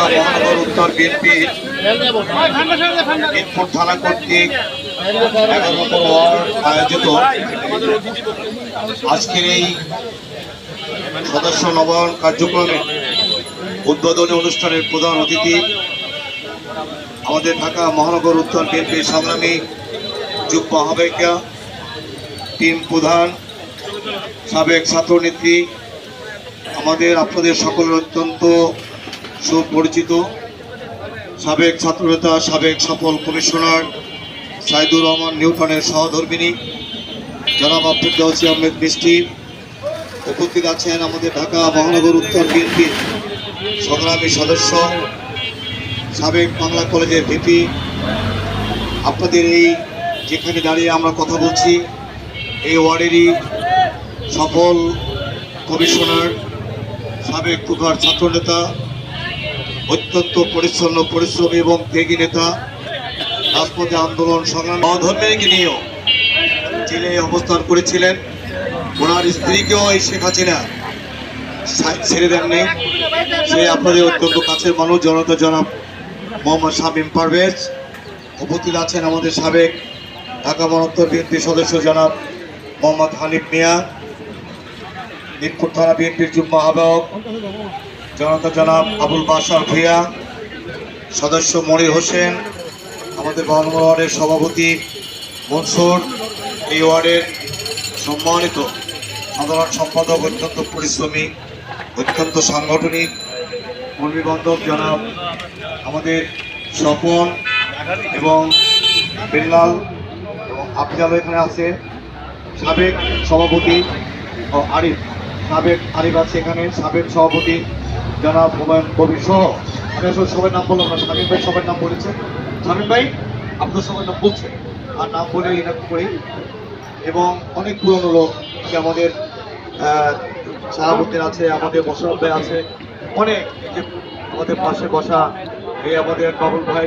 ঢাকা মহানগর উত্তর বিএনপি মিরপুর থানা কর্তৃক এগারো নম্বর ওয়ার্ড আয়োজিত। আজকের এই সদস্য নবায়ন কার্যক্রমে উদ্বোধনী অনুষ্ঠানের প্রধান অতিথি আমাদের ঢাকা মহানগর উত্তর বিএনপির সংগ্রামী যুগ্ম আহ্বায়িকা, টিম প্রধান, সাবেক ছাত্রনেত্রী, আমাদের আপনাদের সকলের অত্যন্ত সুপরিচিত সাবেক ছাত্রনেতা, সাবেক সফল কমিশনার সাইদুর রহমান নিউটনের সহধর্মিনী জনাব আব্দুল আহমেদ মিষ্টি উপস্থিত আছেন আমাদের ঢাকা মহানগর উত্তর বিএনপির সংগ্রামী সদস্য, সাবেক বাংলা কলেজের ভিপি। আপনাদের এই যেখানে দাঁড়িয়ে আমরা কথা বলছি, এই ওয়ার্ডেরই সফল কমিশনার, সাবেক কুকার ছাত্রনেতা অত্যন্ত পরিচ্ছন্ন, পরিশ্রমী এবং ত্যাগী নেতা, রাজপথে আন্দোলন সংগ্রাম ধর্মেরকে নিয়েও জেলে অবস্থান করেছিলেন, ওনার স্ত্রীকেও এই শেখ হাসিনা ছেড়ে দেননি। সে আপনাদের অত্যন্ত কাছের মানুষ, জনতা জনাব মোহাম্মদ শামীম পারভেজ। উপস্থিত আছেন আমাদের সাবেক ঢাকা মহাত্তর বিএনপি সদস্য জনাব মোহাম্মদ হানিফ মিয়া, মিরপুর থানা বিএনপির যুগ্ম আহ্বায়ক জনতা জনাব আবুল বাসার ভূয়া সদস্য মনির হোসেন, আমাদের বাহান্ন ওয়ার্ডের সভাপতি মনসুর, এই ওয়ার্ডের সম্মানিত সাধারণ সম্পাদক অত্যন্ত পরিশ্রমী, অত্যন্ত সাংগঠনিক কর্মী বান্ধব জনাব আমাদের স্বপন এবং বিল্লাল এবং আফজাল এখানে আছে, সাবেক সভাপতি ও আরিফ, সাবেক আরিফ আছে এখানে, সাবেক সভাপতি জনাব হুমায়ুন কবির সহ আমি আসলে সবাই নাম বললাম না শামীম ভাই সবার নাম বলেছে। শামীম ভাই, আপনার সবার নাম বলছে। আর নাম বলে এটা করি এবং অনেক পুরনো লোক যে আমাদের সাহাবুদ্দিন আছে, আমাদের ভাই আছে, অনেক আমাদের পাশে বসা এই আমাদের বাবুল ভাই